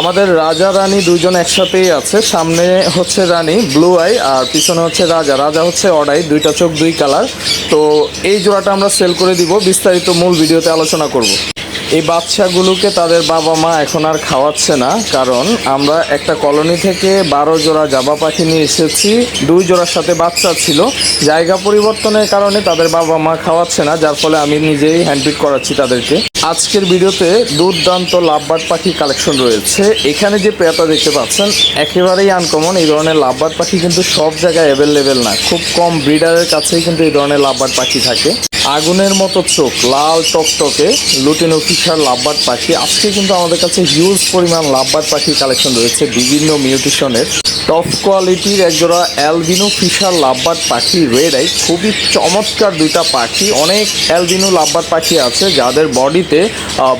আমাদের রাজা, রানী দুজন একসাথেই আছে। সামনে হচ্ছে রানী ব্লু আই আর পিছনে হচ্ছে রাজা। রাজা হচ্ছে অডাই দুইটা চোখ, দুই কালার তো এই জোড়াটা আমরা সেল করে দিব, বিস্তারিত মূল ভিডিওতে আলোচনা করব। এই বাচ্চাগুলোকে তাদের বাবা মা এখন আর খাওয়াচ্ছে না, কারণ আমরা একটা কলোনি থেকে বারো জোড়া জাবা পাখি নিয়ে এসেছি। দুই জোড়ার সাথে বাচ্চা ছিল। জায়গা পরিবর্তনের কারণে তাদের বাবা মা খাওয়াচ্ছে না, যার ফলে আমি নিজেই হ্যান্ডপিক করাচ্ছি তাদেরকে। আজকের ভিডিওতে দুর্দান্ত লাভবার্ড পাখি কালেকশন রয়েছে। এখানে যে পেয়াটা দেখতে পাচ্ছেন, একেবারেই আনকমন এই ধরনের লাভবার পাখি কিন্তু সব জায়গায় অ্যাভেলেবেল না। খুব কম ব্রিডারের কাছেই কিন্তু এই ধরনের লাভবার পাখি থাকে। আগুনের মতো চোখ, লাল টকটকে লুটিনো ফিশার লাভবার্ড পাখি। আজকে কিন্তু আমাদের কাছে হিউজ পরিমাণ লাভবার্ড পাখি কালেকশন রয়েছে, বিভিন্ন মিউটিশনের। টপ কোয়ালিটির একজোড়া অ্যালবিনো ফিশার লাভবার্ড পাখি রেড আই খুবই চমৎকার দুইটা পাখি। অনেক অ্যালবিনো লাভবার্ড পাখি আছে, যাদের বডিতে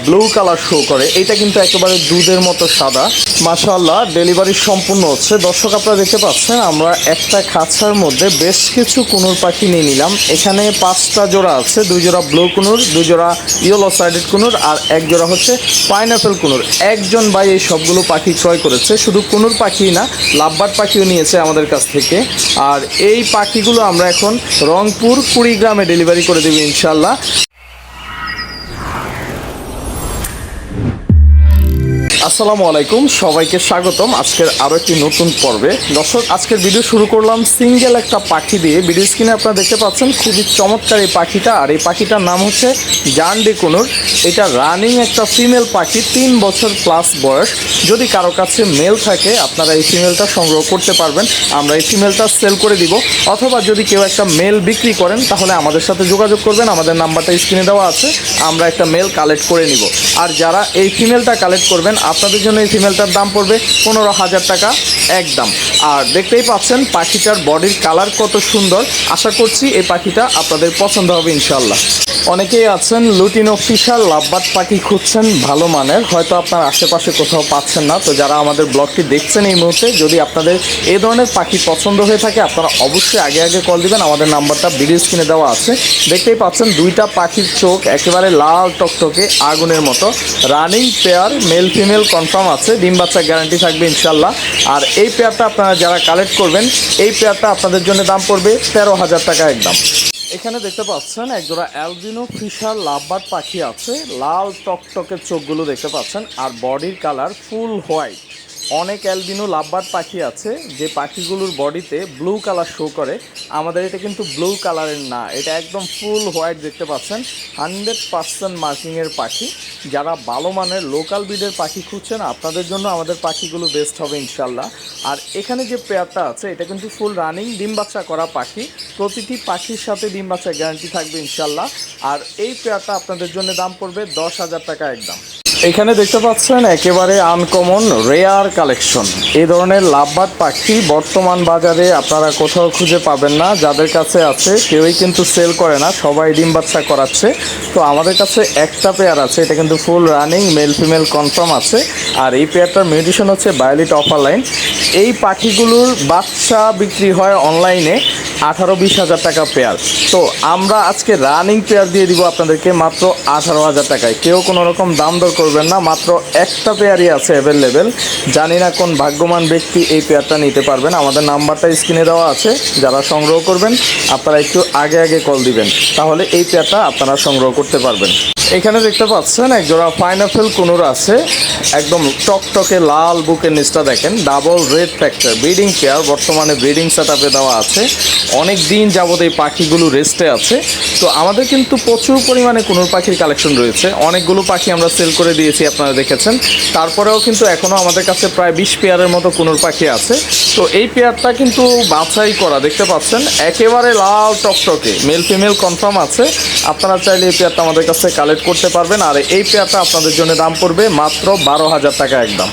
ব্লু কালার শো করে। এটা কিন্তু একেবারে দুধের মতো সাদা। মাশাল্লাহ ডেলিভারি সম্পূর্ণ হচ্ছে। দর্শক, আপনারা দেখতে পাচ্ছেন, আমরা একটা খাঁচার মধ্যে বেশ কিছু কুনুর পাখি নিয়ে নিলাম। এখানে পাঁচটা জোড়া আছে, দুই জোড়া ব্লু কুনুর, দুই জোড়া ইয়েলো সাইডেড কুনুর আর এক জোড়া হচ্ছে পাইনাপেল কুনুর। একজন ভাই এই সবগুলো পাখি ক্রয় করেছে, শুধু কুনুর পাখি না লাভবার্ড পাখিও নিয়েছে আমাদের কাছ থেকে। আর এই পাখিগুলো আমরা এখন রংপুর কুড়িগ্রামে ডেলিভারি করে দেবো ইনশাল্লাহ আসসালামু আলাইকুম, সবাইকে স্বাগতম আজকের আরও একটি নতুন পর্বে। দর্শক, আজকের ভিডিও শুরু করলাম সিঙ্গেল একটা পাখি দিয়ে। ভিডিও স্ক্রিনে আপনারা দেখতে পাচ্ছেন খুবই চমৎকার এই পাখিটা, আর এই পাখিটার নাম হচ্ছে জানডি কুনুর। এটা রানিং একটা ফিমেল পাখি, তিন বছর প্লাস বয়স। যদি কারও কাছে মেল থাকে, আপনারা এই ফিমেলটা সংগ্রহ করতে পারবেন। আমরা এই ফিমেলটা সেল করে দিব। অথবা যদি কেউ একটা মেল বিক্রি করেন, তাহলে আমাদের সাথে যোগাযোগ করবেন। আমাদের নাম্বারটা স্ক্রিনে দেওয়া আছে। আমরা একটা মেল কালেক্ট করে নিব। আর যারা এই ফিমেলটা কালেক্ট করবেন আপনাদের জন্য এই ফিমেলটার দাম পড়বে পনেরো হাজার টাকা একদম। আর দেখতেই পাচ্ছেন পাখিটার বডির কালার কত সুন্দর। আশা করছি এই পাখিটা আপনাদের পছন্দ হবে ইনশাল্লাহ অনেকেই আছেন লুটিনো ফিশার, লাভবার্ড পাখি খুঁজছেন, ভালো মানের। হয়তো আপনার আশেপাশে কোথাও পাচ্ছেন না। তো যারা আমাদের ব্লগটি দেখছেন এই মুহূর্তে, যদি আপনাদের এ ধরনের পাখি পছন্দ হয়ে থাকে, আপনারা অবশ্যই আগে আগে কল দিবেন। আমাদের নাম্বারটা ভিডিও স্ক্রিনে দেওয়া আছে। দেখতেই পাচ্ছেন দুইটা পাখির চোখ একেবারে লাল টকটকে আগুনের মতো। Running pair male female confirm আছে, ডিম বাচ্চা গ্যারান্টি থাকবে ইনশাল্লাহ আর এই পেয়ারটা আপনারা যারা কালেক্ট করবেন, এই পেয়ারটা আপনাদের জন্য দাম পড়বে তেরো হাজার টাকা একদম। এখানে দেখতে পাচ্ছেন একজোড়া অ্যালবিনো ফিশার লাভবার পাখি আছে, লাল টকটকের চোখগুলো দেখতে পাচ্ছেন, আর বডির কালার ফুল হোয়াইট অনেক অ্যালবিনো লাভবার্ড পাখি আছে, যে পাখিগুলোর বডিতে ব্লু কালার শো করে। আমাদের এটা কিন্তু ব্লু কালারের না, এটা একদম ফুল হোয়াইট দেখতে পাচ্ছেন। হান্ড্রেড পার্সেন্ট মার্কিংয়ের পাখি। যারা ভালো মানের লোকাল ব্রিডের পাখি খুঁজছেন, আপনাদের জন্য আমাদের পাখিগুলো বেস্ট হবে ইনশাল্লাহ। আর এখানে যে পেয়ারটা আছে, এটা কিন্তু ফুল রানিং ডিম বাচ্চা করা পাখি। প্রতিটি পাখির সাথে ডিম বাচ্চা গ্যারান্টি থাকবে ইনশাল্লাহ। আর এই পেয়ারটা আপনাদের জন্য দাম পড়বে দশ হাজার টাকা একদম। এখানে দেখতে পাচ্ছেন একেবারে আনকমন রেয়ার কালেকশন এই ধরনের লাভবাদ পাখি বর্তমান বাজারে আপনারা কোথাও খুঁজে পাবেন না। যাদের কাছে আছে, কেউই কিন্তু সেল করে না, সবাই ডিম বাচ্চা করাচ্ছে। তো আমাদের কাছে একটা পেয়ার আছে, এটা কিন্তু full running male female confirm আছে। আর এই পেয়ারটার মিউটিশন হচ্ছে বায়োলিট অফার লাইন এই পাখিগুলোর বাচ্চা বিক্রি হয় অনলাইনে আঠারো বিশ হাজার টাকা পেয়ার তো আমরা আজকে রানিং পেয়ার দিয়ে দিব আপনাদেরকে মাত্র আঠারো হাজার টাকায়। কেউ কোনো রকম দাম দর করবেন না, মাত্র একটা পেয়ারই আছে অ্যাভেলেবেল জানি না কোন ভাগ্যবান ব্যক্তি এই পেয়ারটা নিতে পারবেন। আমাদের নাম্বারটা স্ক্রিনে দেওয়া আছে, যারা সংগ্রহ করবেন, আপনারা একটু আগে আগে কল দিবেন, তাহলে এই পেয়ারটা আপনারা সংগ্রহ করতে পারবেন। এখানে দেখতে পাচ্ছেন এক জোড়া পাইনাপেল কুনুর আছে, একদম টকটকে লাল বুকের নিচটা দেখেন double red factor breeding pair বর্তমানে ব্রিডিং সেট দেওয়া আছে। অনেক দিন যাবত এই পাখিগুলো রেস্টে আছে। তো আমাদের কিন্তু প্রচুর পরিমাণে কুনুর পাখির কালেকশন রয়েছে। অনেকগুলো পাখি আমরা সেল করে দিয়েছি, আপনারা দেখেছেন। তারপরেও কিন্তু এখনও আমাদের কাছে প্রায় বিশ পেয়ারের মতো কুনুর পাখি আছে। তো এই পেয়ারটা কিন্তু বাছাই করা, দেখতে পাচ্ছেন? একেবারে লাল টকটকে মেল ফিমেল কনফার্ম আছে। আপনারা চাইলে এই পেয়ারটা আমাদের কাছে কালেক্ট করতে পারবেন। আর এই পেয়ারটা আপনাদের জন্য দাম পড়বে মাত্র বারো হাজার টাকা একদম।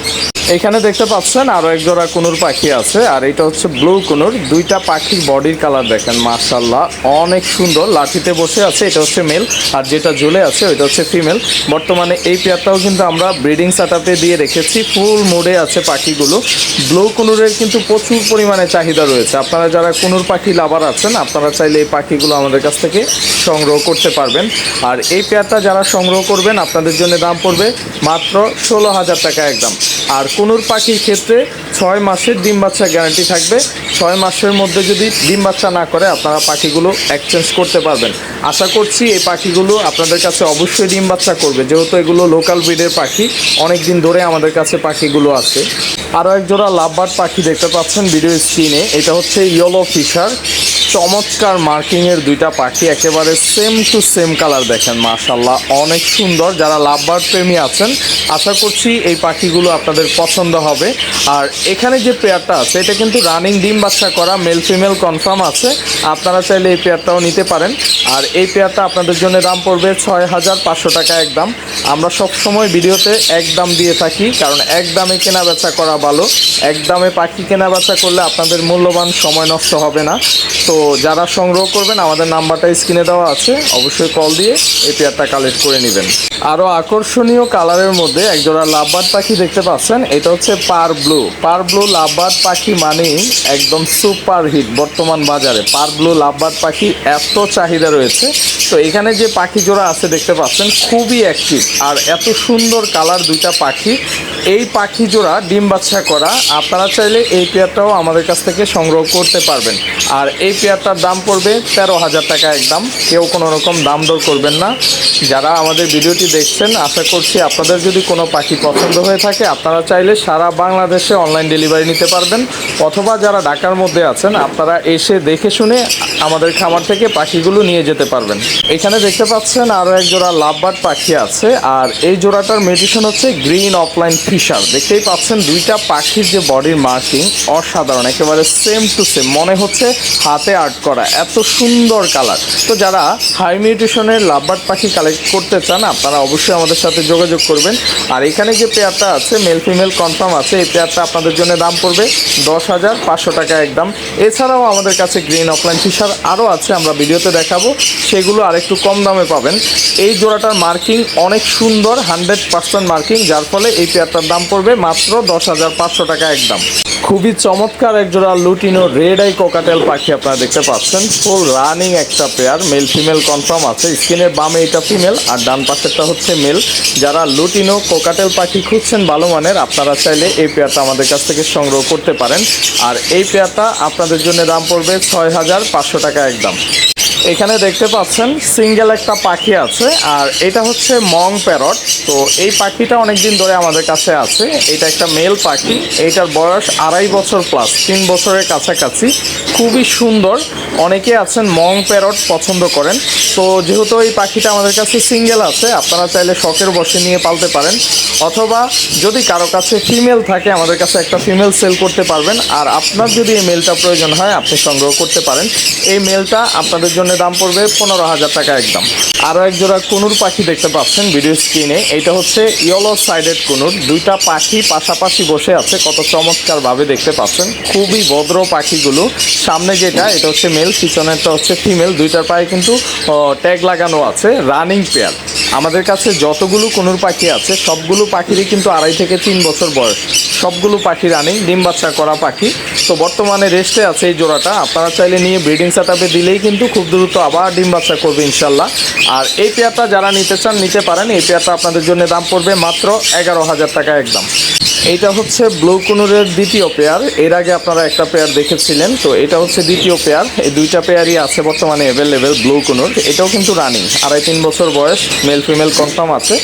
এখানে দেখতে পাচ্ছেন আরও এক জোড়া কুনুর পাখি আছে, আর এটা হচ্ছে ব্লু কুনুর। দুইটা পাখির বডির কালার দেখেন মার্শাল্লাহ অনেক সুন্দর। লাঠিতে বসে আছে, এটা হচ্ছে মেল আর যেটা ঝুলে আছে, ওইটা হচ্ছে ফিমেল বর্তমানে এই পেয়ারটাও কিন্তু আমরা ব্রিডিং সেটআপে দিয়ে রেখেছি। ফুল মোডে আছে পাখিগুলো। ব্লু কুনুরের কিন্তু প্রচুর পরিমাণে চাহিদা রয়েছে। আপনারা যারা কুনুর পাখি লাভার আছেন, আপনারা চাইলে এই পাখিগুলো আমাদের কাছ থেকে সংগ্রহ করতে পারবেন। আর এই পেয়ারটা যারা সংগ্রহ করবেন, আপনাদের জন্য দাম পড়বে মাত্র ষোলো হাজার টাকা একদম আর কুনুর পাখির ক্ষেত্রে ছয় মাসের ডিম বাচ্চা গ্যারান্টি থাকবে। ছয় মাসের মধ্যে যদি ডিম বাচ্চা না করে, আপনারা পাখিগুলো এক্সচেঞ্জ করতে পারবেন। আশা করছি এই পাখিগুলো আপনাদের কাছে অবশ্যই ডিম বাচ্চা করবে। যেহেতু এগুলো লোকাল ব্রিডের পাখি। অনেক দিন ধরে আমাদের কাছে পাখিগুলো আছে। আরও এক জোড়া পাখি দেখতে পাচ্ছেন ভিডিও স্ক্রিনে। এটা হচ্ছে ইয়েলো ফিশার চমৎকার মার্কিংয়ের দুইটা পাখি, একেবারে সেম টু সেম কালার দেখেন মাশাল্লাহ অনেক সুন্দর, যারা লাভবার্ড প্রেমী আছেন, আশা করছি এই পাখিগুলো আপনাদের পছন্দ হবে। আর এখানে যে পেয়ারটা আছে, এটা কিন্তু রানিং ডিম বাচ্চা করা মেল ফিমেল কনফার্ম আছে। আপনারা চাইলে এই পেয়ারটাও নিতে পারেন। আর এই পেয়ারটা আপনাদের জন্য দাম পড়বে ছয় হাজার পাঁচশো টাকা একদম। আমরা সব সময় ভিডিওতে এক দাম দিয়ে থাকি, কারণ এক দামে কেনা বেচা করা ভালো। এক দামে পাখি কেনা বেচা করলে আপনাদের মূল্যবান সময় নষ্ট হবে না। তো যারা সংগ্রহ করবেন, আমাদের নাম্বারটা স্ক্রিনে দেওয়া আছে। অবশ্যই কল দিয়ে এই পেয়ারটা কালেক্ট করে নেবেন। আরও আকর্ষণীয় কালারের মধ্যে একজোড়া লাভবার্ড পাখি দেখতে পাচ্ছেন। এটা হচ্ছে par blue. Par blue lovebird পাখি মানেই একদম সুপার হিট বর্তমান বাজারে। পার ব্লু লাভবার্ড পাখি এত চাহিদা রয়েছে। তো এখানে যে পাখি জোড়া আছে দেখতে পাচ্ছেন, খুবই অ্যাক্টিভ আর এত সুন্দর কালার দুইটা পাখি। এই পাখি জোড়া ডিম বাচ্চা করা। আপনারা চাইলে এই পেয়ারটাও আমাদের কাছ থেকে সংগ্রহ করতে পারবেন। আর এই পেয়ারটার দাম পড়বে তেরো হাজার টাকা একদম। কেউ কোনো রকম দাম দর করবেন না। যারা আমাদের ভিডিওটি দেখছেন, আশা করছি আপনাদের যদি কোনো পাখি পছন্দ হয়ে থাকে, আপনারা চাইলে সারা বাংলাদেশে অনলাইন ডেলিভারি নিতে পারবেন। অথবা যারা ঢাকার মধ্যে আছেন, আপনারা এসে দেখে শুনে আমাদের খামার থেকে পাখিগুলো নিয়ে যেতে পারবেন। এখানে দেখতে পাচ্ছেন আরও এক জোড়া লাভবার্ড পাখি আছে, আর এই জোড়াটার মেডিসিন হচ্ছে গ্রিন অফলাইন ফিশার। দেখতেই পাচ্ছেন দুইটা পাখির যে বডির মার্কিং অসাধারণ, একেবারে সেম টু সেম মনে হচ্ছে হাতে আর্ট করা, এত সুন্দর কালার তো যারা হাই মিউটেশনের লাভবার্ড পাখি কালেক্ট করতে চান, আপনারা অবশ্যই আমাদের সাথে যোগাযোগ করবেন। আর এখানে যে পেয়ারটা আছে মেল ফিমেল কনফার্ম আছে, এই পেয়ারটা আপনাদের জন্য দাম পড়বে দশ হাজার পাঁচশো টাকা একদম। এছাড়াও আমাদের কাছে গ্রিন অফলাইন ফিশার আরও আছে, আমরা ভিডিওতে দেখাবো। সেগুলো আরেকটু কম দামে পাবেন। এই জোড়াটার মার্কিং অনেক সুন্দর হান্ড্রেড পার্সেন্ট মার্কিং যার ফলে এই পেয়ারটার দাম পড়বে মাত্র দশ হাজার পাঁচশো টাকা একদম। খুবই চমৎকার একজোড়া লুটিনো রেড আই কোকাটেল পাখি আপনারা দেখতে পাচ্ছেন। ফুল রানিং একটা পেয়ার মেল ফিমেল কনফার্ম আছে। স্ক্রিনের বামে এটা ফিমেল আর ডান পাশেরটা হচ্ছে মেল যারা লুটিনো কোকাটেল পাখি খুঁজছেন ভালো মানের, আপনারা চাইলে এই পেয়ারটা আমাদের কাছ থেকে সংগ্রহ করতে পারেন। আর এই পেয়ারটা আপনাদের জন্য দাম পড়বে ছয় হাজার পাঁচশো টাকা একদম। এখানে দেখতে পাচ্ছেন, সিঙ্গেল একটা পাখি আছে, আর এটা হচ্ছে মং প্যারট। তো এই পাখিটা অনেকদিন ধরে আমাদের কাছে আছে। এটা একটা মেল পাখি। এইটার বয়স আড়াই বছর প্লাস তিন বছরের কাছাকাছি। খুবই সুন্দর। অনেকে আছেন মং প্যারট পছন্দ করেন। তো যেহেতু এই পাখিটা আমাদের কাছে সিঙ্গেল আছে, আপনারা চাইলে শখের বসে নিয়ে পালতে পারেন। অথবা যদি কারও কাছে ফিমেল থাকে, আমাদের কাছে একটা ফিমেল সেল করতে পারবেন। আর আপনার যদি এই মেলটা প্রয়োজন হয়, আপনি সংগ্রহ করতে পারেন। এই মেলটা আপনাদের জন্য দাম পড়বে পনেরো হাজার টাকা একদম। আরও এক জোড়া কুনুর পাখি দেখতে পাচ্ছেন ভিডিও স্ক্রিনে। এটা হচ্ছে ইয়েলো সাইডেড কুনুর। দুইটা পাখি পাশাপাশি বসে আছে, কত চমৎকারভাবে দেখতে পাচ্ছেন। খুবই ভদ্র পাখিগুলো। সামনে যেটা, এটা হচ্ছে মেল, পিছনেরটা হচ্ছে ফিমেল। দুইটার পায়ে কিন্তু ট্যাগ লাগানো আছে, রানিং পেয়ার। আমাদের কাছে যতগুলো কোনুর পাখি আছে, সবগুলো পাখিরই কিন্তু আড়াই থেকে তিন বছর বয়স। সবগুলো পাখি রানিং, ডিম বাচ্চা করা পাখি। তো বর্তমানে রেস্টে আছে এই জোড়াটা। আপনারা চাইলে নিয়ে ব্রিডিং সেট দিলেই কিন্তু খুব দ্রুত আবার ডিম বাচ্চা করবে ইনশাল্লাহ আর এই পেয়ারটা যারা নিতে চান, নিতে পারেন। এই পেয়ারটা আপনাদের জন্য দাম পড়বে মাত্র এগারো হাজার টাকা একদম। এইটা হচ্ছে ব্লু কুনুরের দ্বিতীয় পেয়ার এর আগে আপনারা একটা পেয়ার দেখেছিলেন। তো এটা হচ্ছে দ্বিতীয় পেয়ার এই দুইটা পেয়ারই আছে বর্তমানে অ্যাভেলেবেল ব্লু কুনুর এটাও কিন্তু রানিং। আড়াই তিন বছর বয়স মেল ফিমেল কনফার্ম আছে।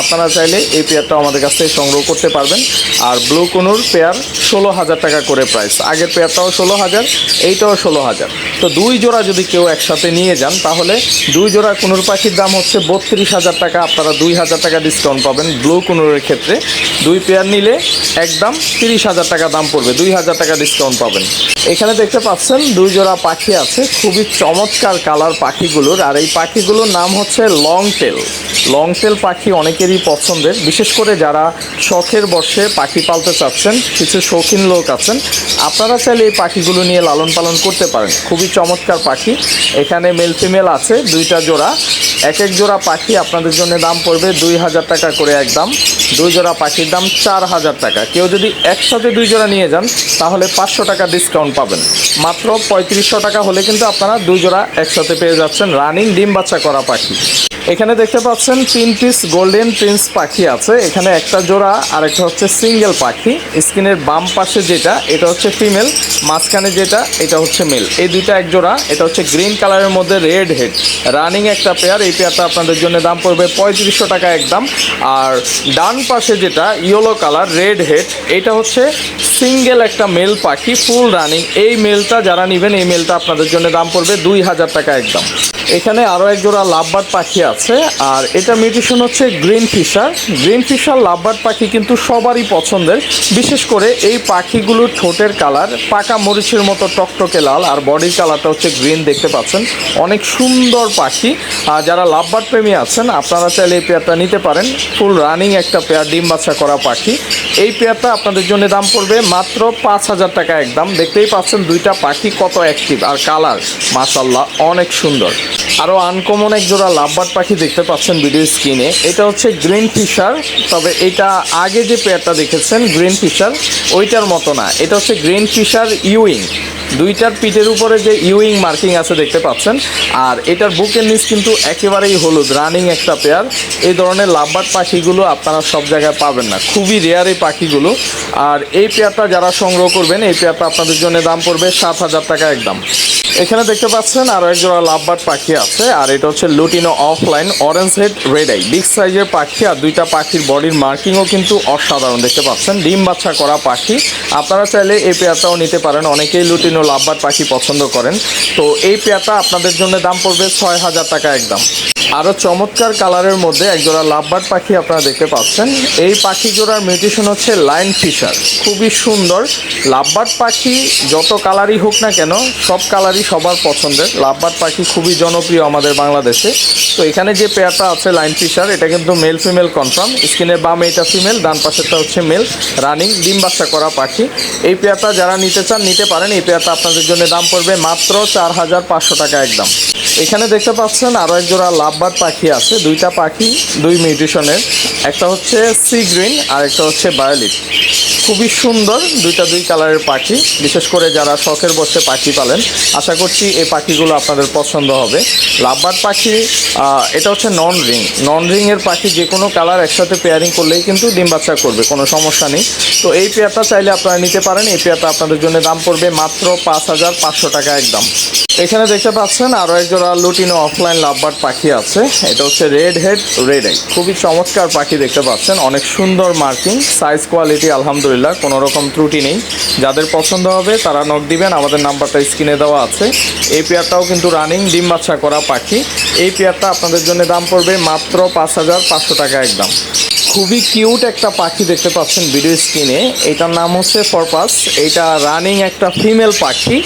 আপনারা চাইলে এই পেয়ারটাও আমাদের কাছ থেকে সংগ্রহ করতে পারবেন। আর ব্লু কুনুর পেয়ার ষোলো হাজার টাকা করে প্রাইস আগের পেয়ারটাও ষোলো হাজার, এইটাও ষোলো হাজার। তো দুই জোড়া যদি কেউ একসাথে নিয়ে যান, তাহলে দুই জোড়া কুনুর পাখির দাম হচ্ছে বত্রিশ হাজার টাকা। আপনারা দুই হাজার টাকা ডিসকাউন্ট পাবেন ব্লু কুনুরের ক্ষেত্রে। দুই পেয়ার নিলে একদম তিরিশ হাজার টাকা দাম পড়বে। দুই হাজার টাকা ডিসকাউন্ট পাবেন। এখানে দেখতে পাচ্ছেন দুই জোড়া পাখি আছে, খুবই চমৎকার কালার পাখিগুলোর। আর এই পাখিগুলোর নাম হচ্ছে লং টেল লং টেল পাখি অনেকেরই পছন্দের। বিশেষ করে যারা শখের বর্ষে পাখি পালতে চাচ্ছেন কিছু শৌখিন লোক আছেন। আপনারা চাইলে এই পাখিগুলো নিয়ে লালন পালন করতে পারেন। খুবই চমৎকার পাখি। এখানে মেল ফিমেল আছে, দুইটা জোড়া। এক এক জোড়া পাখি আপনাদের জন্য দাম পড়বে দুই হাজার টাকা করে একদম দুই জোড়া পাখির দাম চার হাজার টাকা। কেউ যদি একসাথে দুই জোড়া নিয়ে যান, তাহলে পাঁচশো টাকা ডিসকাউন্ট পাবেন। মাত্র পঁয়ত্রিশশো টাকা হলে কিন্তু আপনারা দুই জোড়া একসাথে পেয়ে যাচ্ছেন রানিং ডিম বাচ্চা করা পাখি। এখানে দেখতে পাচ্ছেন তিন পিস গোল্ডেন প্রিন্স পাখি আছে। এখানে একটা জোড়া আর একটা হচ্ছে সিঙ্গেল পাখি। স্ক্রিনের বাম পাশে যেটা, এটা হচ্ছে ফিমেল মাঝখানে যেটা, এটা হচ্ছে মেল এই দুইটা এক জোড়া, এটা হচ্ছে গ্রিন কালারের মধ্যে রেড হেড রানিং একটা পেয়ার এই পেয়ারটা আপনাদের জন্য দাম পড়বে পঁয়ত্রিশশো টাকা একদম আর ডান পাশে যেটা ইয়েলো কালার রেড হেড এটা হচ্ছে সিঙ্গেল একটা মেল পাখি ফুল রানিং এই মেলটা যারা নেবেন, এই মেলটা আপনাদের জন্য দাম পড়বে দুই হাজার টাকা একদম এখানে আরও এক জোড়া লাভবার্ড পাখি আছে, আর এটা মিউটেশন হচ্ছে green fischer. Green fischer lovebird পাখি কিন্তু সবারই পছন্দের, বিশেষ করে এই পাখিগুলোর ঠোঁটের কালার, পাকা মরিচের মতো টকটকে লাল, আর বডির কালারটা হচ্ছে গ্রিন, দেখতে পাচ্ছেন। অনেক সুন্দর পাখি, আর যারা লাভবার্ড প্রেমী আছেন, আপনারা চাইলে এই পেয়ারটা নিতে পারেন। ফুল রানিং একটা পেয়ার, ডিম বাচ্চা করা পাখি। এই পেয়ারটা আপনাদের জন্য দাম পড়বে মাত্র পাঁচ হাজার টাকা একদম। দেখতেই পাচ্ছেন দুইটা পাখি কত অ্যাক্টিভ আর কালার মাসাল্লাহ অনেক সুন্দর। আরও আনকমন এক জোড়া লাভবার্ড পাখি দেখতে পাচ্ছেন ভিডিও স্ক্রিনে এটা হচ্ছে গ্রিন ফিশার তবে এটা আগে যে পেয়ারটা দেখেছেন গ্রিন ফিশার ওইটার মতো না। এটা হচ্ছে গ্রিন ফিশার ইউইং দুইটার পিঠের উপরে যে ইউইং মার্কিং আছে দেখতে পাচ্ছেন, আর এটার বুকের নিচ কিন্তু একেবারেই হলুদ রানিং একটা পেয়ার এই ধরনের লাভবার্ড পাখিগুলো আপনারা সব জায়গায় পাবেন না। খুবই রেয়ার এই পাখিগুলো। আর এই পেয়ারটা যারা সংগ্রহ করবেন, এই পেয়ারটা আপনাদের জন্য দাম পড়বে সাত হাজার টাকা একদম। এখানে দেখতে পাচ্ছেন আরও এক জোড়া পাখি। আছে, আর এটা হচ্ছে lutino opaline orange head red eye big সাইজের পাখি, আর দুইটা পাখির বডির মার্কিংও কিন্তু অসাধারণ দেখতে পাচ্ছেন। ডিম বাচ্চা করা পাখি। আপনারা চাইলে এই পেয়ারটাও নিতে পারেন। অনেকেই লুটিনো লাভবার পাখি পছন্দ করেন। তো এই পেয়ারটা আপনাদের জন্য দাম পড়বে ছয় হাজার টাকা একদম। আরও চমৎকার কালারের মধ্যে একজোড়া লাভবার্ড পাখি আপনারা দেখতে পাচ্ছেন। এই পাখি জোড়ার মিউটেশন হচ্ছে লাইন ফিশার। খুবই সুন্দর লাভবার্ড পাখি, যত কালারই হোক না কেন, সব কালারই সবার পছন্দের। লাভবার্ড পাখি খুবই জনপ্রিয় আমাদের বাংলাদেশে। তো এখানে যে পেয়ারটা আছে লাইন ফিশার, এটা কিন্তু মেল ফিমেল কনফার্ম। স্ক্রিনের বামে এটা ফিমেল, ডান পাশেরটা হচ্ছে মেল। রানিং, ডিম বাচ্চা করা পাখি। এই পেয়ারটা যারা নিতে চান, নিতে পারেন। এই পেয়ারটা আপনাদের জন্য দাম পড়বে মাত্র চার হাজার পাঁচশো টাকা একদম। এখানে দেখতে পাচ্ছেন আরও এক জোড়া লাভবার্ড পাখি আছে, দুইটা পাখি, দুই মিউটেশনের। একটা হচ্ছে সি গ্রিন আর একটা হচ্ছে বায়োলিট খুবই সুন্দর দুইটা দুই কালারের পাখি, বিশেষ করে যারা শখের বসে পাখি পালেন, আশা করছি এই পাখিগুলো আপনাদের পছন্দ হবে। লাভবার্ড পাখি এটা হচ্ছে নন রিং নন রিংয়ের পাখি যে কোনো কালার একসাথে পেয়ারিং করলেই কিন্তু ডিম বাচ্চা করবে, কোনো সমস্যা নেই। তো এই পেয়ারটা চাইলে আপনারা নিতে পারেন, এই পেয়ারটা আপনাদের জন্য দাম পড়বে মাত্র পাঁচ হাজার পাঁচশো টাকা একদম। এখানে দেখতে পাচ্ছেন আরও এক জোড়া লুটিনো অফলাইন লাভবার্ড পাখি আছে। এটা হচ্ছে রেড হেড রেড আই খুবই চমৎকার পাখি দেখতে পাচ্ছেন। অনেক সুন্দর মার্কিং সাইজ কোয়ালিটি আলহামদুলিল্লাহ, কোনো রকম ত্রুটি নেই। যাদের পছন্দ হবে তারা নক দিবেন। আমাদের নাম্বারটা স্ক্রিনে দেওয়া আছে। এই পেয়ারটাও কিন্তু রানিং ডিম বাচ্চা করা পাখি। এই পেয়ারটা আপনাদের জন্য দাম পড়বে মাত্র পাঁচ হাজার পাঁচশো টাকা একদম। খুবই কিউট একটা পাখি দেখতে পাচ্ছেন ভিডিও স্ক্রিনে এটার নাম হচ্ছে ফরপাস। এটা রানিং একটা ফিমেল পাখি।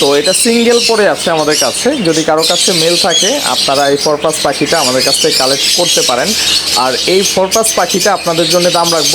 তো এটা সিঙ্গেল পরে আছে আমাদের কাছে। যদি কারও কাছে মেল থাকে, আপনারা এই ফরপাস পাখিটা আমাদের কাছ থেকে কালেক্ট করতে পারেন। আর এই ফরপাস পাখিটা আপনাদের জন্য দাম রাখব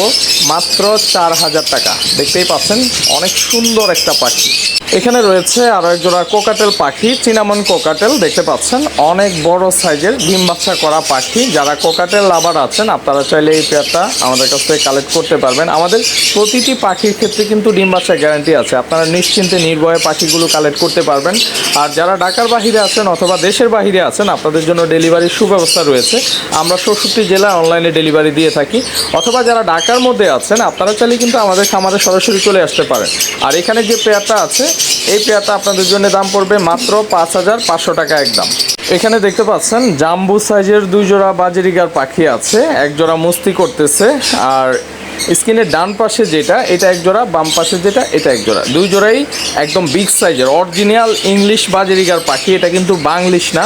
মাত্র চার হাজার টাকা। দেখতেই পাচ্ছেন, অনেক সুন্দর একটা পাখি। এখানে রয়েছে আরও এক জোড়া কোকাটেল পাখি, চিনামন কোকাটেল, দেখতে পাচ্ছেন, অনেক বড় সাইজের ডিম বাচ্চা করা পাখি। যারা কোকাটেল লাভার আছেন, আপনারা চাইলে এই পেয়ারটা আমাদের কাছ থেকে কালেক্ট করতে পারবেন। আমাদের প্রতিটি পাখির ক্ষেত্রে কিন্তু ডিম বাচ্চা গ্যারান্টি আছে। আপনারা নিশ্চিন্তে নির্ভয়ে পাখিগুলো কালেক্ট করতে পারবেন। আর যারা ঢাকার বাহিরে আছেন অথবা দেশের বাহিরে আছেন, আপনাদের জন্য ডেলিভারির সুব্যবস্থা রয়েছে। আমরা ষষ্ঠটি জেলায় অনলাইনে ডেলিভারি দিয়ে থাকি। অথবা যারা ঢাকার মধ্যে আছেন, আপনারা চাইলে কিন্তু আমাদের খামারে সরাসরি চলে আসতে পারেন। আর এখানে যে পেয়ারটা আছে, এই পেয়ারটা আপনাদের জন্য দাম পড়বে মাত্র পাঁচ হাজার পাঁচশো টাকা একদম। এখানে দেখতে পাচ্ছেন, জাম্বু সাইজের দুই জোড়া বাজেরিগার পাখি আছে। এক জোড়া মুস্তি করতেছে। আর স্ক্রিনের ডান পাশে যেটা, এটা এক জোড়া, বাম পাশে যেটা, এটা এক জোড়া। দুই জোড়াই একদম বিগ সাইজের অরিজিনাল ইংলিশ বাজেরিগার পাখি, এটা কিন্তু বাংলিশ না।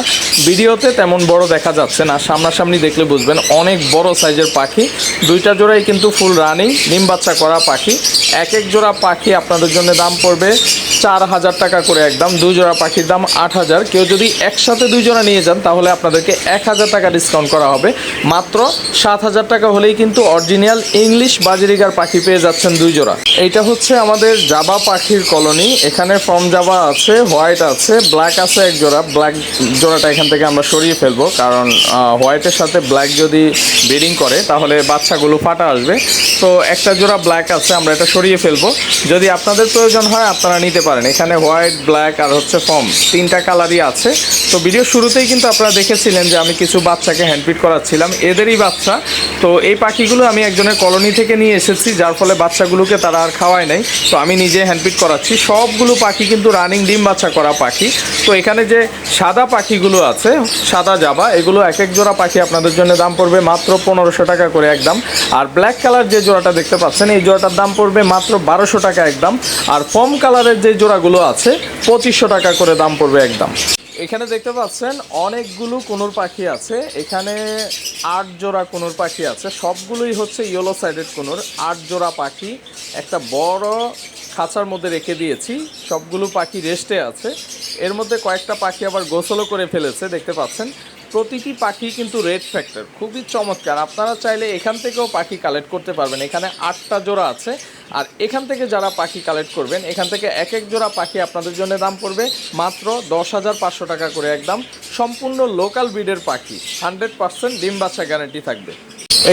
ভিডিওতে তেমন বড় দেখা যাচ্ছে না, সামনাসামনি দেখলে বুঝবেন অনেক বড় সাইজের পাখি। দুইটা জোড়াই কিন্তু ফুল রানিং নিম বাচ্চা করা পাখি। এক এক জোড়া পাখি আপনাদের জন্য দাম পড়বে চার হাজার টাকা করে একদম দুই জোড়া পাখির দাম আট হাজার। কেউ যদি একসাথে দুই জোড়া নিয়ে যান, তাহলে আপনাদেরকে এক হাজার টাকা ডিসকাউন্ট করা হবে। মাত্র সাত হাজার টাকা হলেই কিন্তু অরিজিনাল ইংলিশ বাজরিগার পাখি পেয়ে যাচ্ছেন দুই জোড়া। এইটা হচ্ছে আমাদের জাবা পাখির কলোনি। এখানে ফর্ম জাবা আছে, হোয়াইট আছে, ব্ল্যাক আছে এক জোড়া। ব্ল্যাক জোড়াটা এখান থেকে আমরা সরিয়ে ফেলব, কারণ হোয়াইটের সাথে ব্ল্যাক যদি ব্রিডিং করে, তাহলে বাচ্চাগুলো ফাটা আসবে। তো একটা জোড়া ব্ল্যাক আছে, আমরা এটা সরিয়ে ফেলব। যদি আপনাদের প্রয়োজন হয়, আপনারা নিতে পারেন। এখানে হোয়াইট ব্ল্যাক আর হচ্ছে ফর্ম তিনটা কালারই আছে। তো ভিডিও শুরুতেই কিন্তু আপনারা দেখেছিলেন যে আমি কিছু বাচ্চাকে হ্যান্ডপিট করাচ্ছিলাম। এদেরই বাচ্চা। তো এই পাখিগুলো আমি একজনের কলোনি থেকে নিয়ে এসেছি, যার ফলে বাচ্চাগুলোকে তারা আর খাওয়ায় নাই। তো আমি নিজে হ্যান্ডপিট করাচ্ছি। সবগুলো পাখি কিন্তু রানিং ডিম বাচ্চা করা পাখি। তো এখানে যে সাদা পাখিগুলো আছে, সাদা জাবা, এগুলো এক এক জোড়া পাখি আপনাদের জন্য দাম পড়বে মাত্র পনেরোশো টাকা করে একদম। আর ব্ল্যাক কালার যে জোড়াটা দেখতে পাচ্ছেন, এই জোড়াটার দাম পড়বে মাত্র বারোশো টাকা একদম। আর ফর্ম কালারের যে জোড়াগুলো আছে, পঁচিশশো টাকা করে দাম পড়বে একদম। এখানে দেখতে পাচ্ছেন অনেকগুলো কুনুর পাখি আছে, এখানে আট জোড়া কুনুর পাখি আছে, সবগুলোই হচ্ছে ইয়েলো সাইডেড কুনুর, আট জোড়া পাখি, একটা বড় খাঁচার মধ্যে রেখে দিয়েছি, সবগুলো পাখি রেস্টে আছে। এর মধ্যে কয়েকটা পাখি আবার গোসলও করে ফেলেছে, দেখতে পাচ্ছেন। প্রতিটি পাখি কিন্তু রেড ফ্যাক্টর খুবই চমৎকার। আপনারা চাইলে এখান থেকেও পাখি কালেক্ট করতে পারবেন। এখানে আটটা জোড়া আছে। আর এখান থেকে যারা পাখি কালেক্ট করবেন, এখান থেকে এক এক জোড়া পাখি আপনাদের জন্য দাম পড়বে মাত্র দশ হাজার পাঁচশো টাকা করে একদম। সম্পূর্ণ লোকাল ব্রিডের পাখি হান্ড্রেড পার্সেন্ট ডিম বাচ্চা গ্যারান্টি থাকবে।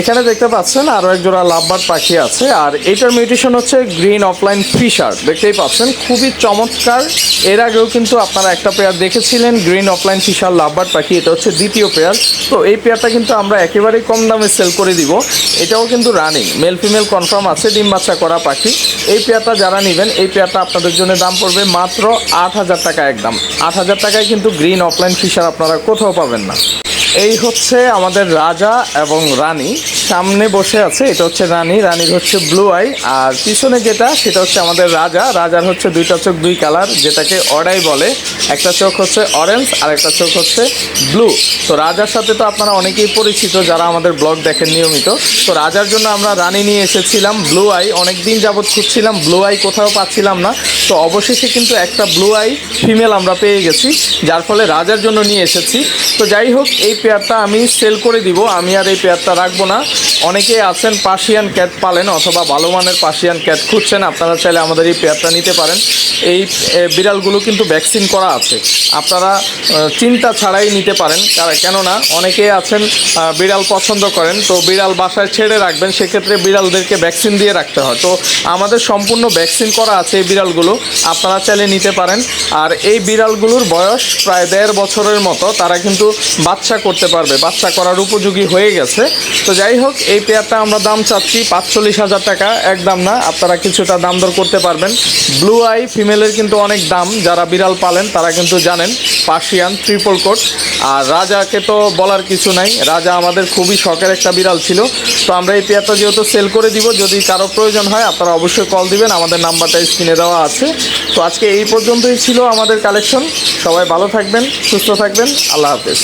এখানে দেখতে পাচ্ছেন আরও এক জোড়া লাভবার্ড পাখি আছে, আর এটার মিউটেশন হচ্ছে গ্রিন অফলাইন ফিশার দেখতেই পাচ্ছেন, খুবই চমৎকার। এর আগেও কিন্তু আপনারা একটা পেয়ার দেখেছিলেন, গ্রিন অফলাইন ফিশার লাভবার্ড পাখি, এটা হচ্ছে দ্বিতীয় পেয়ার। তো এই পেয়ারটা কিন্তু আমরা একেবারেই কম দামে সেল করে দিব। এটাও কিন্তু রানিং মেল ফিমেল কনফার্ম আছে, ডিম বাচ্চা করা পাখি। এই পেয়ারটা যারা নেবেন, এই পেয়ারটা আপনাদের জন্য দাম পড়বে মাত্র আট হাজার টাকা একদম। আট হাজার টাকায় কিন্তু গ্রিন অফলাইন ফিশার আপনারা কোথাও পাবেন না। এই হচ্ছে আমাদের রাজা এবং রানী। সামনে বসে আছে, এটা হচ্ছে রানী। রানীর হচ্ছে ব্লু আই আর পিছনে যেটা, সেটা হচ্ছে আমাদের রাজা। রাজার হচ্ছে দুইটা চোখ, দুই কালার যেটাকে অডাই বলে। একটা চোখ হচ্ছে অরেঞ্জ আর একটা চোখ হচ্ছে ব্লু তো রাজার সাথে তো আপনারা অনেকেই পরিচিত, যারা আমাদের ব্লগ দেখেন নিয়মিত। তো রাজার জন্য আমরা রানী নিয়ে এসেছিলাম ব্লু আই অনেক দিন যাবৎ খুঁজছিলাম ব্লু আই কোথাও পাচ্ছিলাম না। তো অবশেষে কিন্তু একটা ব্লু আই ফিমেল আমরা পেয়ে গেছি, যার ফলে রাজার জন্য নিয়ে এসেছি। তো যাই হোক, এই পেয়ারটা আমি সেল করে দিব। আমি আর এই পেয়ারটা রাখব না। অনেকেই আছেন পার্সিয়ান ক্যাট পালেন অথবা ভালো মানের পার্সিয়ান ক্যাট খুঁজছেন, আপনারা চাইলে আমাদের এই পেয়ারটা নিতে পারেন। এই বিড়ালগুলো কিন্তু ভ্যাকসিন করা আছে। আপনারা চিন্তা ছাড়াই নিতে পারেন। কেননা অনেকেই আছেন বিড়াল পছন্দ করেন, তো বিড়াল বাসায় ছেড়ে রাখবেন, সেক্ষেত্রে বিড়ালদেরকে ভ্যাকসিন দিয়ে রাখতে হয়। তো আমাদের সম্পূর্ণ ভ্যাকসিন করা আছে এই বিড়ালগুলো, আপনারা চাইলে নিতে পারেন। আর এই বিড়ালগুলোর বয়স প্রায় দেড় বছরের মতো, তারা কিন্তু বাচ্চা করতে পারবে। বাচ্চা করার উপযোগী হয়ে গেছে। তো যাই হোক এই পেয়ারটা আমরা দাম চাচ্ছি পাঁচচল্লিশ হাজার টাকা। একদম না, আপনারা কিছুটা দাম দর করতে পারবেন। ব্লু আই ফিমেলের কিন্তু অনেক দাম, যারা বিড়াল পালেন, তারা কিন্তু জানেন পার্সিয়ান ট্রিপল কোট আর রাজাকে তো বলার কিছু নাই, রাজা আমাদের খুবই শখের একটা বিড়াল ছিল। তো আমরা এই পেয়ারটা যেহেতু সেল করে দিব, যদি কারও প্রয়োজন হয়, আপনারা অবশ্যই কল দিবেন, আমাদের নাম্বারটা স্ক্রিনে দেওয়া আছে। তো আজকে এই পর্যন্তই ছিল আমাদের কালেকশন সবাই ভালো থাকবেন, সুস্থ থাকবেন, আল্লাহ হাফেজ।